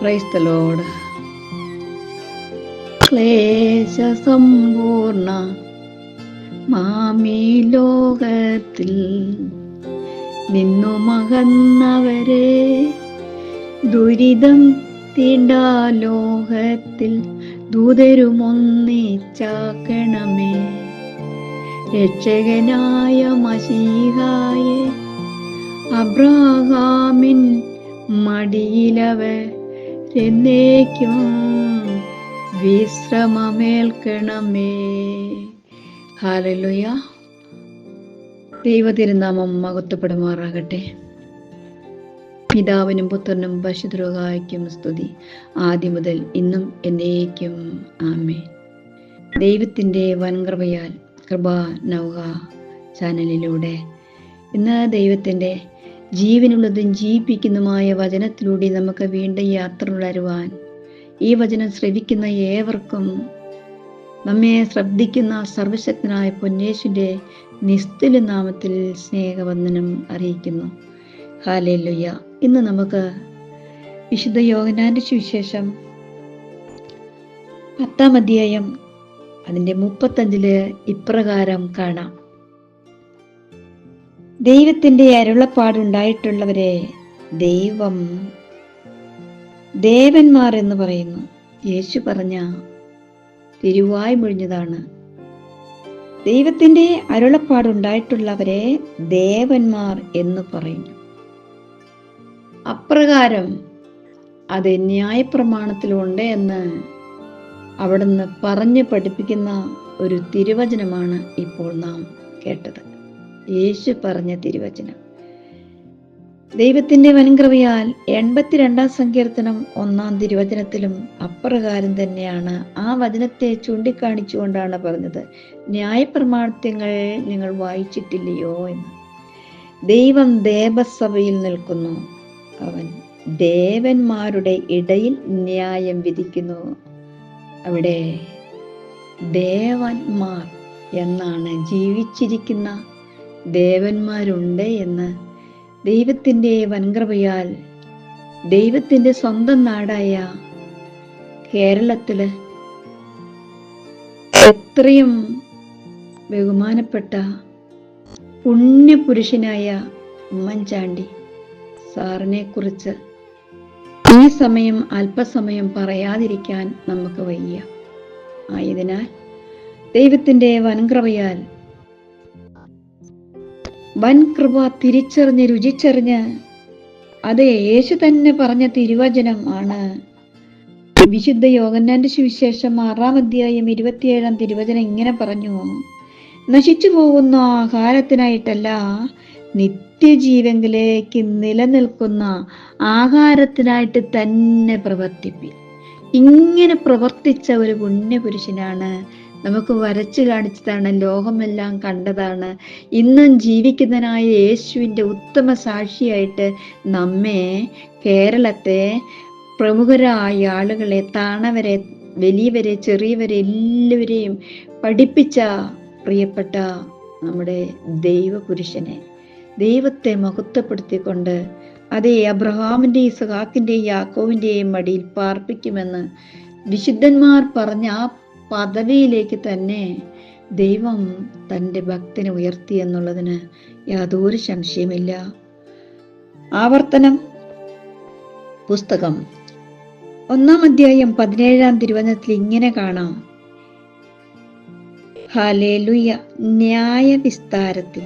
Price the Lord ക്ലേശസമ്പൂർണ മാമീ ലോകത്തിൽ നിന്നു മകന്നവരെ ദുരിതം തീണ്ടാ ലോകത്തിൽ ദൂതരുമൊന്നിച്ചാക്കണമേ. രക്ഷകനായ മസീഹായെ അബ്രഹാമിൻ മടിയിലവർ എന്നേക്കും വിശ്രമമേൽക്കണമേ. ഹാലലുയ ദൈവതിരുനാമം മഹത്വപ്പെടുമാറാകട്ടെ. പിതാവിനും പുത്രനും പശുദ്രോഗായ്ക്കും സ്തുതി. ആദ്യം മുതൽ ഇന്നും എന്നേക്കും. ആമേ ദൈവത്തിന്റെ വൻകൃപയാൽ കൃപ നൗക ചാനലിലൂടെ ഇന്ന് ദൈവത്തിന്റെ ജീവനുള്ളതും ജീവിപ്പിക്കുന്നതുമായ വചനത്തിലൂടെ നമുക്ക് വീണ്ടും യാത്ര തുടരുവാൻ ഈ വചനം ശ്രവിക്കുന്ന ഏവർക്കും നമ്മെ ശ്രദ്ധിക്കുന്ന സർവശക്തനായ പൊന്നേശിന്റെ നിസ്തുല നാമത്തിൽ സ്നേഹവന്ദനം അറിയിക്കുന്നു. ഹാലേലുയ്യ ഇന്ന് നമുക്ക് വിശുദ്ധ യോഗനാന്റെ സുവിശേഷം പത്താം അധ്യായം അതിന്റെ മുപ്പത്തഞ്ചിൽ ഇപ്രകാരം കാണാം. ദൈവത്തിന്റെ അരുളപ്പാടുണ്ടായിട്ടുള്ളവരെ ദൈവം ദേവന്മാർ എന്ന് പറയുന്നു. യേശു പറഞ്ഞ തിരുവായ് മുഴിഞ്ഞതാണ്. ദൈവത്തിന്റെ അരുളപ്പാടുണ്ടായിട്ടുള്ളവരെ ദേവന്മാർ എന്ന് പറയുന്നു. അപ്രകാരം അത് ന്യായപ്രമാണത്തിലുണ്ട് എന്ന് അവിടുന്ന് പറഞ്ഞ് പഠിപ്പിക്കുന്ന ഒരു തിരുവചനമാണ് ഇപ്പോൾ നാം കേട്ടത്. യേശു പറഞ്ഞ തിരുവചനം. ദൈവത്തിന്റെ വൻകൃപയാൽ എൺപത്തിരണ്ടാം സങ്കീർത്തനം ഒന്നാം തിരുവചനത്തിലും അപ്രകാരം തന്നെയാണ് ആ വചനത്തെ ചൂണ്ടിക്കാണിച്ചുകൊണ്ടാണ് പറഞ്ഞത് ന്യായപ്രമാണത്യങ്ങൾ നിങ്ങൾ വായിച്ചിട്ടില്ലയോ എന്ന്. ദൈവം ദേവസഭയിൽ നിൽക്കുന്നു. അവൻ ദേവന്മാരുടെ ഇടയിൽ ന്യായം വിധിക്കുന്നു. അവിടെ ദേവന്മാർ എന്നാണ് ജീവിച്ചിരിക്കുന്ന ദേവന്മാരുണ്ട് എന്ന് ദൈവത്തിന്റെ വൻകൃപയാൽ ദൈവത്തിന്റെ സ്വന്തം നാടായ കേരളത്തിൽ എത്രയും ബഹുമാനപ്പെട്ട പുണ്യപുരുഷനായ ഉമ്മൻചാണ്ടി സാറിനെ കുറിച്ച് ഈ സമയം അല്പസമയം പറയാതിരിക്കാൻ നമുക്ക് വയ്യ. ആയതിനാൽ ദൈവത്തിന്റെ വൻകൃപയാൽ വൻ കൃപ തിരിച്ചറിഞ്ഞ് രുചിച്ചറിഞ്ഞ് അത് യേശു തന്നെ പറഞ്ഞ തിരുവചനം ആണ്. വിശുദ്ധ യോഗന്നാന്റെ സുവിശേഷം ആറാം അധ്യായം ഇരുപത്തിയേഴാം തിരുവചനം ഇങ്ങനെ പറഞ്ഞു. നശിച്ചു പോകുന്ന ആഹാരത്തിനായിട്ടല്ല നിത്യജീവങ്കിലേക്ക് നിലനിൽക്കുന്ന ആഹാരത്തിനായിട്ട് തന്നെ പ്രവർത്തിപ്പി. ഇങ്ങനെ പ്രവർത്തിച്ച ഒരു പുണ്യപുരുഷനാണ് നമുക്ക് വരച്ചു കാണിച്ചതാണ് ലോകമെല്ലാം കണ്ടതാണ്. ഇന്നും ജീവിക്കുന്നതിനായ യേശുവിന്റെ ഉത്തമ സാക്ഷിയായിട്ട് നമ്മെ കേരളത്തെ പ്രമുഖരായ ആളുകളെ താണവരെ വലിയവരെ ചെറിയവരെ എല്ലാവരെയും പഠിപ്പിച്ച പ്രിയപ്പെട്ട നമ്മുടെ ദൈവപുരുഷനെ ദൈവത്തെ മഹത്വപ്പെടുത്തിക്കൊണ്ട് അതേ അബ്രഹാമിന്റെയും സുഹാക്കിന്റെയും യാക്കോവിന്റെയും മടിയിൽ പാർപ്പിക്കുമെന്ന് വിശുദ്ധന്മാർ പറഞ്ഞ ആ പദവിയിലേക്ക് തന്നെ ദൈവം തന്റെ ഭക്തനെ ഉയർത്തി എന്നുള്ളതിന് യാതൊരു സംശയമില്ല ആവർത്തനം. പുസ്തകം. ഒന്നാം അധ്യായം പതിനേഴാം തിരുവചനത്തിൽ ഇങ്ങനെ കാണാം. ഹലേലുയ ന്യായവിസ്താരത്തിൽ.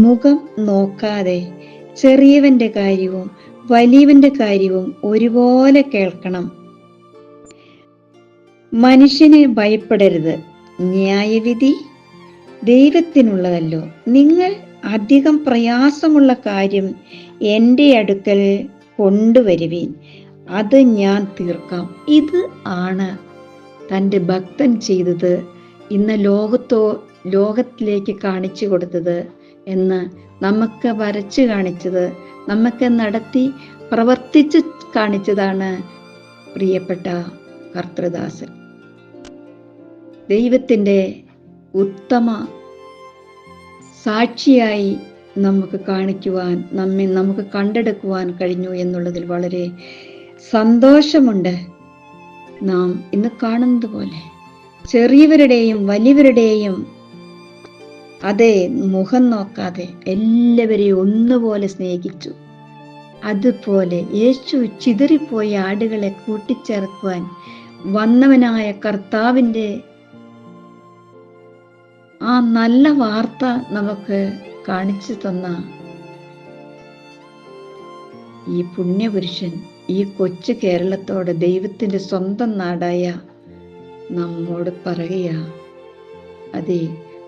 മുഖം നോക്കാതെ ചെറിയവന്റെ കാര്യവും വലിയവന്റെ കാര്യവും ഒരുപോലെ കേൾക്കണം. മനുഷ്യനെ ഭയപ്പെടരുത്. ന്യായവിധി ദൈവത്തിനുള്ളതല്ലോ. നിങ്ങൾ അധികം പ്രയാസമുള്ള കാര്യം എന്റെ അടുക്കൽ കൊണ്ടുവരുവീൻ. അത് ഞാൻ തീർക്കാം. ഇത് ആണ് തന്റെ ഭക്തൻ ചെയ്തത് ഇന്ന് ലോകത്തോ ലോകത്തിലേക്ക് കാണിച്ചു കൊടുത്തത് എന്ന് നമുക്ക് വരച്ചു കാണിച്ചത് നമുക്ക് നടത്തി പ്രവർത്തിച്ച് കാണിച്ചതാണ് പ്രിയപ്പെട്ട കർത്തൃദാസൻ. ദൈവത്തിന്റെ ഉത്തമ സാക്ഷിയായി നമുക്ക് കാണിക്കുവാൻ നമ്മെ നമുക്ക് കണ്ടെടുക്കുവാൻ കഴിഞ്ഞു എന്നുള്ളതിൽ വളരെ സന്തോഷമുണ്ട് നാം ഇന്ന് കാണുന്നത് പോലെ. ചെറിയവരുടെയും വലിയവരുടെയും അതെ മുഖം നോക്കാതെ എല്ലാവരെയും ഒന്നുപോലെ സ്നേഹിച്ചു. അതുപോലെ യേശു ചിതറിപ്പോയ ആടുകളെ കൂട്ടിച്ചേർക്കുവാൻ വന്നവനായ കർത്താവിന്റെ ആ നല്ല വാർത്ത നമുക്ക് കാണിച്ചു തന്ന ഈ പുണ്യപുരുഷൻ ഈ കൊച്ചു കേരളത്തോട് ദൈവത്തിന്റെ സ്വന്തം നാടായ നമ്മോട് പറയുക. അതെ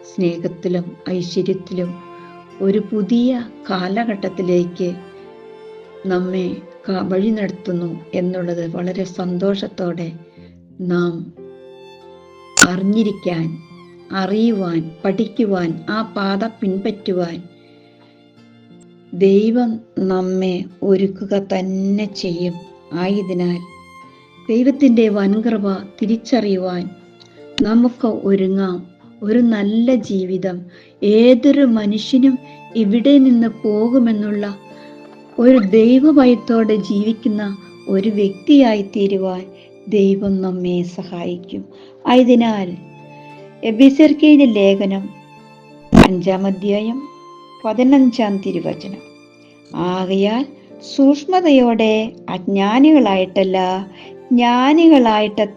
സ്നേഹത്തിലും ഐശ്വര്യത്തിലും ഒരു പുതിയ കാലഘട്ടത്തിലേക്ക് നമ്മെ വഴി നടത്തുന്നു എന്നുള്ളത് വളരെ സന്തോഷത്തോടെ നാം അറിഞ്ഞിരിക്കാൻ അറിയുവാൻ പഠിക്കുവാൻ ആ പാത പിൻപറ്റുവാൻ ദൈവം നമ്മെ ഒരുക്കുക തന്നെ ചെയ്യും. ആയതിനാൽ ദൈവത്തിന്റെ വൻകൃപ തിരിച്ചറിയുവാൻ നമുക്ക് ഒരുങ്ങാം. ഒരു നല്ല ജീവിതം. ഏതൊരു മനുഷ്യനും ഇവിടെ നിന്ന് പോകുമെന്നുള്ള ഒരു ദൈവഭയത്തോടെ ജീവിക്കുന്ന ഒരു വ്യക്തിയായി തീരുവാൻ ദൈവം നമ്മെ സഹായിക്കും. ആയതിനാൽ എബിസർക്കയുടെ ലേഖനം. അഞ്ചാം അധ്യായം പതിനഞ്ചാം തിരുവചനം. ആകയാൽ സൂക്ഷ്മതയോടെ അജ്ഞാനികളായിട്ടല്ല ജ്ഞാനികളായിട്ട്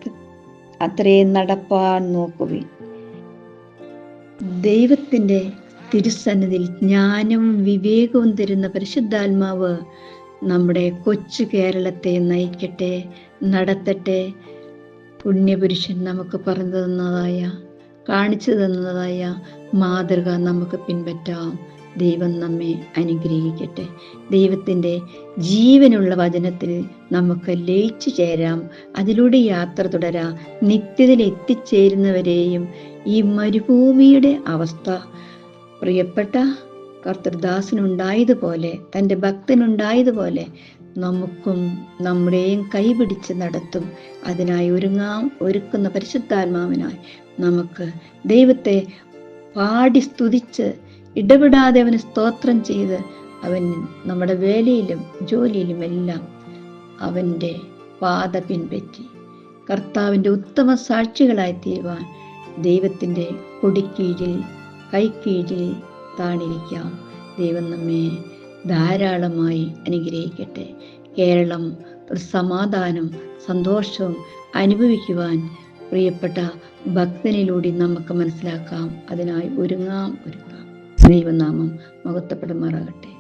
അത്രയും നടപ്പാൻ നോക്കുവിൻ. ദൈവത്തിന്റെ തിരുസന്നിധിയിൽ ജ്ഞാനവും വിവേകവും തരുന്ന പരിശുദ്ധാത്മാവ് നമ്മുടെ കൊച്ചു കേരളത്തെ നയിക്കട്ടെ നടത്തട്ടെ. പുണ്യപുരുഷൻ നമുക്ക് പറഞ്ഞു തന്നതായ കാണിച്ചു തന്നതായ മാതൃക നമുക്ക് പിൻപറ്റാം. ദൈവം നമ്മെ അനുഗ്രഹിക്കട്ടെ. ദൈവത്തിന്റെ ജീവനുള്ള വചനത്തിൽ നമുക്ക് ലയിച്ചു ചേരാം. അതിലൂടെ യാത്ര തുടരാം. നിത്യത്തിൽ എത്തിച്ചേരുന്നവരെയും ഈ മരുഭൂമിയുടെ അവസ്ഥ. പ്രിയപ്പെട്ട കർത്തൃദാസനുണ്ടായതുപോലെ തന്റെ ഭക്തനുണ്ടായതുപോലെ നമുക്കും നമ്മുടെയും കൈപിടിച്ച് നടത്തും. അതിനായി ഒരുങ്ങാം ഒരുക്കുന്ന പരിശുദ്ധാത്മാവിനായി നമുക്ക് ദൈവത്തെ പാടി സ്തുതിച്ച് ഇടപെടാതെ അവന് സ്തോത്രം ചെയ്ത് അവൻ നമ്മുടെ വേലയിലും ജോലിയിലും എല്ലാം അവന്റെ പാത പിൻപറ്റി കർത്താവിന്റെ ഉത്തമ സാക്ഷികളായി തീരുവാൻ ദൈവത്തിന്റെ കൊടിക്കീഴിൽ കൈക്കീഴിൽ താണിരിക്കാം. ദൈവം നമ്മെ ധാരാളമായി അനുഗ്രഹിക്കട്ടെ. കേരളം സമാധാനം സന്തോഷവും അനുഭവിക്കുവാൻ പ്രിയപ്പെട്ട ഭക്തനിലൂടെ നമുക്ക് മനസ്സിലാക്കാം. അതിനായി ഒരുങ്ങാം ഒരുങ്ങാം. ദൈവനാമം മഹത്വപ്പെടുമാറാകട്ടെ.